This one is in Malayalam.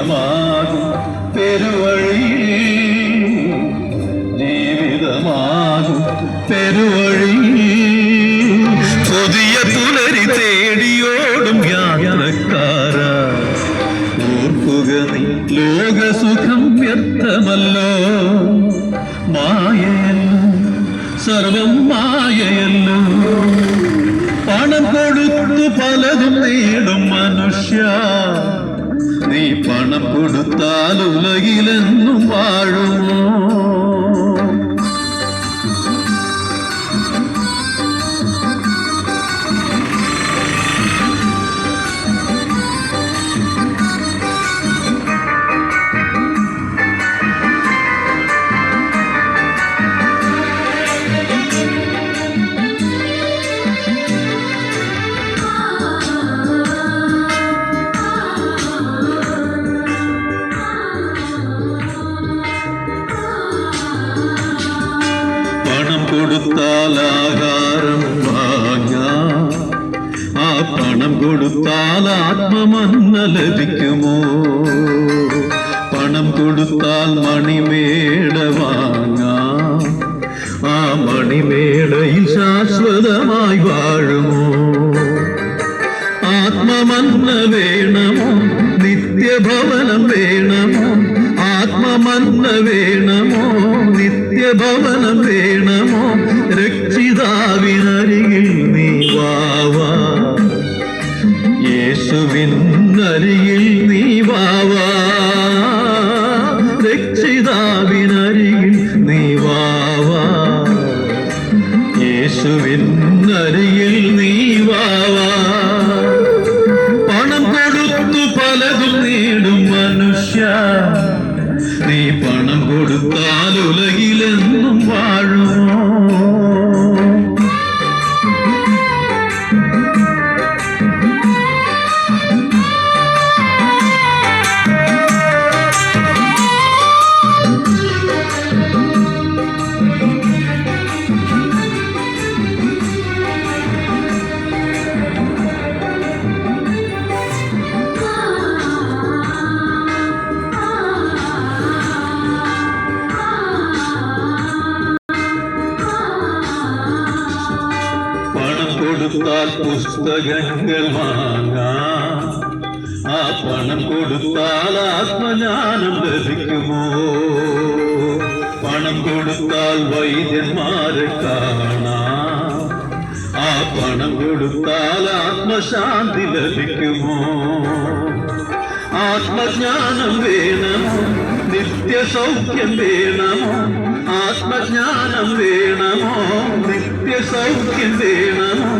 ജീവിതമാകും പെരുവഴി. ജീവിതമാകും പെരുവഴി. പുതിയ പുലരി തേടിയോടും യാത്രക്കാര. ഓർക്കുക നീ ലോകസുഖം വ്യർത്ഥമല്ലോ മായയല്ലോ സർവം മായയല്ലോ. പണം കൊടുത്തു പലതും നേടും മനുഷ്യ. നീ പണം കൊടുത്താൽ ഉലകിലെന്നും വാഴുമോ? കൊടുത്താൽ ആഹാരം ആ പണം കൊടുത്താൽ ആത്മമന്ന ലഭിക്കുമോ? പണം കൊടുത്താൽ മണിമേട വാങ്ങാം. ആ മണിമേടയിൽ ശാശ്വതമായി വാഴുമോ? ആത്മമന്ന വേണമോ? നിത്യഭവനം വേണമോ? ആത്മമന്ന വേണമോ? നിത്യഭവനം വേണമോ രക്ഷിതാവിനരികിൽ നീ വാവാ യേശുവിൻ അരികിൽ നീ വാവാ രക്ഷിതാവിനരികിൽ നീ വാവാ യേശുവിൻ അരികിൽ നീ വാവാ പണം കൊടുത്തു പലതും നേടും മനുഷ്യ. നീ പണം കൊടുത്താൽ പുസ്തകങ്ങൾ വാങ്ങാം. ആ പണം കൊടുത്താൽ ആത്മജ്ഞാനം ലഭിക്കുമോ? പണം കൊടുത്താൽ വൈദ്യന്മാരെ കാണാം. ആ പണം കൊടുത്താൽ ആത്മശാന്തി ലഭിക്കുമോ? ആത്മജ്ഞാനം വേണം നിത്യസൗഖ്യം വേണം. ആത്മജ്ഞാനം വേണമോ? നിത്യസൗഖ്യം വേണമോ?